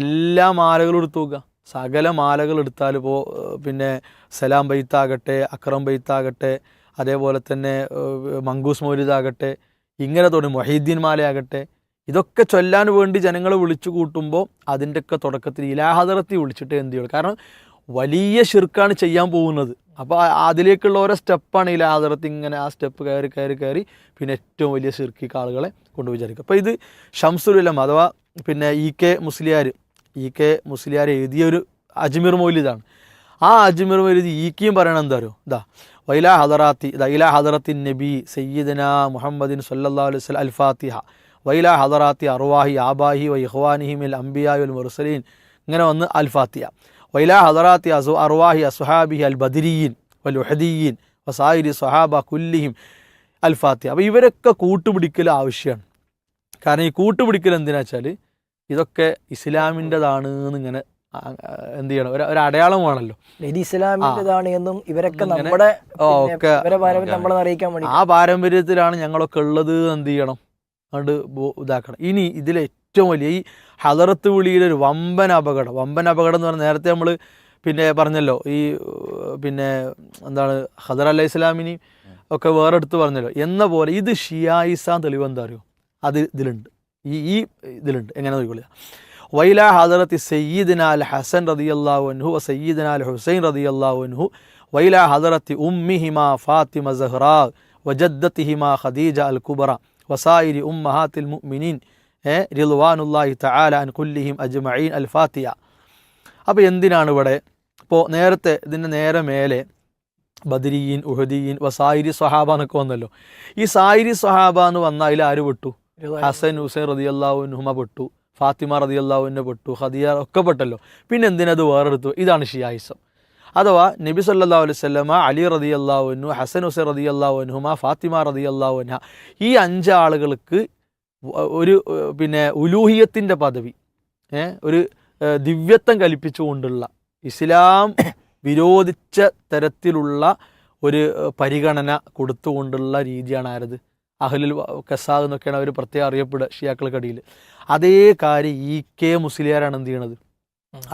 എല്ലാ മാലകളും എടുത്തു നോക്കുക. സകല മാലകൾ എടുത്താൽ ഇപ്പോൾ പിന്നെ സലാം ബൈത്താകട്ടെ അക്രം ബൈത്താകട്ടെ അതേപോലെ തന്നെ മങ്കൂസ് മൗലിദാകട്ടെ ഇങ്ങനെ തുടങ്ങി. മൊഹീദ്ദീൻ മാലയാകട്ടെ ഇതൊക്കെ ചൊല്ലാൻ വേണ്ടി ജനങ്ങളെ വിളിച്ചു കൂട്ടുമ്പോൾ അതിന്റെയൊക്കെ തുടക്കത്തിൽ ഇലാഹദറത്തി വിളിച്ചിട്ട് എന്ത് ചെയ്യുള്ളൂ? കാരണം വലിയ ഷിർക്കാണ് ചെയ്യാൻ പോകുന്നത്. അപ്പോൾ അതിലേക്കുള്ള ഓരോ സ്റ്റെപ്പാണ് ഇലാഹദറത്തി ഇങ്ങനെ ആ സ്റ്റെപ്പ് കയറി കയറി കയറി പിന്നെ ഏറ്റവും വലിയ ഷിർക്കിക്ക് ആളുകളെ കൊണ്ട് വിചാരിക്കും അപ്പോൾ ഇത് ഷംസുലുലം അഥവാ പിന്നെ E K Musliyar E K Musliyar എഴുതിയ ഒരു അജ്മീർ മൗലിദാണ് ആ അജ്മീർ മൗലിദ് ഈക്കിയും പറയണം എന്താ അറിയോ? ഇതാ വൈല ഹദറാത്തി ഇല ഹദറത്തിൻ നബി സയ്യിദന മുഹമ്മദിൻ സല്ലാ അലൈഹി അൽ ഫാത്തിഹ വൈല ഹദറാത്തി അറുവാഹി ആബാഹി വ ഇഖ്വാനിഹിമിൽ അംബിയായി ഉൽ മുർസലീൻ. ഇങ്ങനെ വന്ന് അൽ ഫാത്തിഹ വൈല ഹദറാത്തി അസു അറുവാഹി അസുഹാബിഹി അൽ ബദരീൻ വൽ ഉഹദിയീൻ വസായിരി സ്വഹാബ കുല്ലിഹിം അൽ ഫാത്തിഹ അപ്പോൾ ഇവരൊക്കെ കൂട്ടുപിടിക്കൽ ആവശ്യമാണ് കാരണം ഈ കൂട്ടുപിടിക്കൽ എന്തിനാ വെച്ചാൽ ഇതൊക്കെ ഇസ്ലാമിന്റെതാണ് എന്നിങ്ങനെ എന്ത് ചെയ്യണം? ഒരു അടയാളമാണല്ലോ അടയാളം വേണല്ലോ ഇത് ഇസ്ലാമിന്റെതാണ് എന്നും ഇവരൊക്കെ നമ്മുടെ ഒക്കെ നമ്മളെ അറിയിക്കാൻ വേണ്ടി. ആ പാരമ്പര്യത്തിലാണ് ഞങ്ങളൊക്കെ ഉള്ളത് എന്ത് ചെയ്യണം? അതുകൊണ്ട് ബോ- ഇതാക്കണം. ഇനി ഇതിലെ ഏറ്റവും വലിയ ഈ ഹദറത്ത് വിളിയുടെ ഒരു വമ്പൻ അപകടം. വമ്പൻ അപകടം എന്ന് പറഞ്ഞാൽ നേരത്തെ നമ്മൾ പിന്നെ പറഞ്ഞല്ലോ ഈ പിന്നെ എന്താണ് ഹദർ അല്ല ഇസ്ലാമിനി ഒക്കെ വേറെ എടുത്ത് പറഞ്ഞല്ലോ. എന്ന പോലെ ഇത് ഷിയായിസ തെളിവ് എന്താ അറിയോ? അത് ഇതിലുണ്ട്. ഈ ഈ ഇതിലുണ്ട്. എങ്ങനെ നോക്കിക്കൊള്ളുക വൈല ഹദറത്ത് സയ്യിദിനാൽ ഹസൻ റതിയല്ലാഹു അൻഹു വ സയ്യിദിന അൽ ഹുസൈൻ റതിയല്ലാഹു അൻഹു. വൈല ഹദറത്തി ഉമ്മിഹിമ ഫാത്തിമ സഹ്റാ വജദ്ദത്തിഹിമ ഖദീജ അൽ കുബറ വസായിരി ഉമ്മഹാത്തിൽ മുഅ്മിനീൻ ഏ റിദ്വാനുല്ലാഹി തആല അൻ കുല്ലിഹിം അജ്മഈൻ അൽ ഫാത്തിയ അപ്പോൾ എന്തിനാണ് ഇവിടെ? ഇപ്പോൾ നേരത്തെ ഇതിന്റെ നേരെ മേലെ ബദരീൻ ഉഹദീൻ വസായിരി സ്വഹാബ എന്നൊക്കെ വന്നല്ലോ. ഈ സായിരി സ്വഹാബ എന്ന് വന്നാൽ അതിൽ ആര് പെട്ടു? ഹസൻ ഹുസൈൻ റതിയല്ലാഹുനുഹുമ പെട്ടു. ഫാത്തിമ റതിയല്ലാഹുവിനെ പെട്ടു. ഖദിയ ഒക്കെ പെട്ടല്ലോ. പിന്നെ എന്തിനത് വേറെടുത്തു? ഇതാണ് ഷിയായിസം. അഥവാ നബി സല്ലാ അലൈഹി വസല്ലമ അലി അള്ളാഹുനു ഹസൻ ഹുസൈൻ റതി റതിയല്ലാഹുനുഹുമ ഫാത്തിമ റതി അള്ളാഹുന ഈ അഞ്ച് ആളുകൾക്ക് ഒരു പിന്നെ ഉലൂഹിയത്തിന്റെ പദവി ഒരു ദിവ്യത്വം കൽപ്പിച്ചുകൊണ്ടുള്ള ഇസ്ലാം വിരോധിച്ച തരത്തിലുള്ള ഒരു പരിഗണന കൊടുത്തുകൊണ്ടുള്ള രീതിയാണ് ആരത്? അഹ്ലുൽ കസാദ് എന്നൊക്കെയാണ് അവർ പ്രത്യേകം അറിയപ്പെടുക ഷിയാക്കൾക്കടിയിൽ അതേ കാര്യം ഇ കെ മുസ്ലിയാരാണ് എന്ത് ചെയ്യണത്?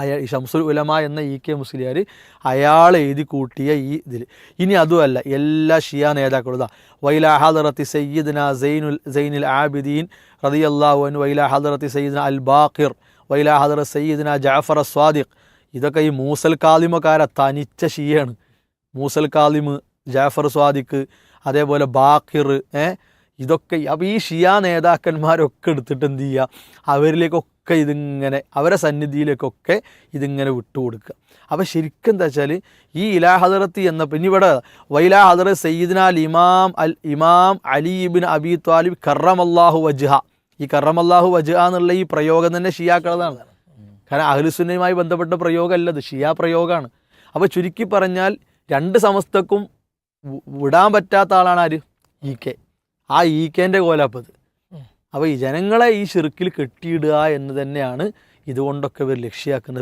അയാൾ ഷംസുൽ ഉലമ എന്ന ഇ കെ മുസ്ലിയാർ അയാൾ എഴുതി കൂട്ടിയ ഈ ഇതിൽ ഇനി അതുമല്ല എല്ലാ ഷിയ നേതാക്കളും ഇതാ വൈല സയ്യിദ്ന സൈനുൽ സൈനുൽ ആബിദീൻ റളിയല്ലാഹു അള്ളാഹുൻ വൈല ഹദറത്തി സയ്യിദ്ന അൽ ബാഖിർ വൈല ഹദറത്ത് സയ്യിദ്ന ജാഫർ സ്വാദിഖ് ഇതൊക്കെ ഈ മൂസൽ കാലിമക്കാരെ തനിച്ച ഷിയാണ്. മൂസൽ കാലിമ് ജാഫർ സ്വാദിഖ് അതേപോലെ ബാഖിർ ഏ ഇതൊക്കെ അപ്പോൾ ഈ ഷിയ നേതാക്കന്മാരൊക്കെ എടുത്തിട്ട് എന്ത് ചെയ്യുക അവരിലേക്കൊക്കെ ഇതിങ്ങനെ അവരെ സന്നിധിയിലേക്കൊക്കെ ഇതിങ്ങനെ വിട്ടുകൊടുക്കുക. അപ്പോൾ ശരിക്കും എന്താ വെച്ചാൽ ഈ ഇലാ ഹദറത്ത് എന്ന പിന്നെ ഇവിടെ വൈലാ ഹദറ സയ്യിദ്ന അൽ ഇമാം അൽ ഇമാം അലി ഇബിൻ അബി ത്വാലിബ് കറമല്ലാഹു വജ്ഹ. ഈ കറമല്ലാഹു വജ്ഹ എന്നുള്ള ഈ പ്രയോഗം തന്നെ ഷിയാക്കളതാണ്. കാരണം അഹ്ലുസുന്നയുമായി ബന്ധപ്പെട്ട പ്രയോഗമല്ല ഇത്. ഷിയ പ്രയോഗമാണ്. അപ്പോൾ ചുരുക്കി പറഞ്ഞാൽ രണ്ട് സമസ്തക്കും വിടാൻ പറ്റാത്ത ആളാണ് ആര്? ഈ കെ. ആ ഈക്കേന്റെ കെന്റെ കോലാപ്പത് അപ്പോൾ ഈ ജനങ്ങളെ ഈ ഷിർക്കിൽ കെട്ടിയിടുക എന്ന് തന്നെയാണ് ഇതുകൊണ്ടൊക്കെ ഇവർ ലക്ഷ്യമാക്കുന്നത്